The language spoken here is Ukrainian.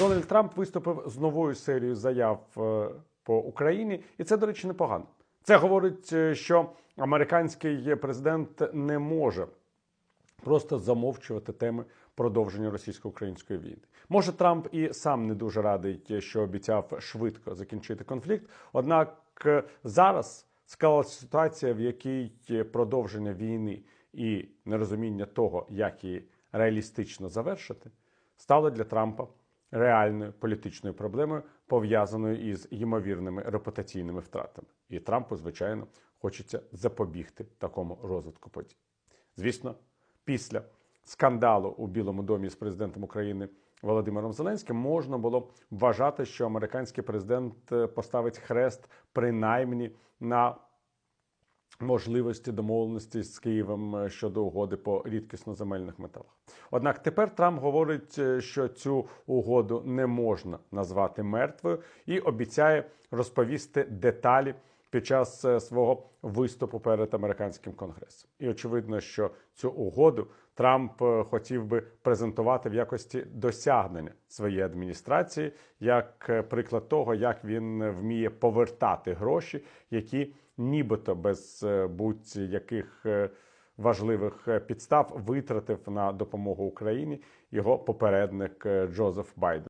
Дональд Трамп виступив з новою серією заяв е, по Україні, і це, до речі, непогано. Це говорить, е, що американський президент не може просто замовчувати теми продовження російсько-української війни. Може, Трамп і сам не дуже радий, що обіцяв швидко закінчити конфлікт. Однак е, зараз склалася ситуація, в якій продовження війни і нерозуміння того, як її реалістично завершити, стало для Трампа реальною політичною проблемою, пов'язаною із ймовірними репутаційними втратами. І Трампу, звичайно, хочеться запобігти такому розвитку подій. Звісно, після скандалу у Білому домі з президентом України Володимиром Зеленським можна було вважати, що американський президент е, поставить хрест принаймні на можливості домовленості з Києвом е, щодо угоди по рідкісно-земельних металах. Однак тепер Трамп говорить, е, що цю угоду не можна назвати мертвою, і обіцяє розповісти деталі під час е, свого виступу перед американським конгресом. І очевидно, що цю угоду Трамп е, хотів би презентувати в якості досягнення своєї адміністрації, як е, приклад того, як він вміє повертати гроші, які нібито без будь-яких важливих підстав витратив на допомогу Україні його попередник Джозеф Байден.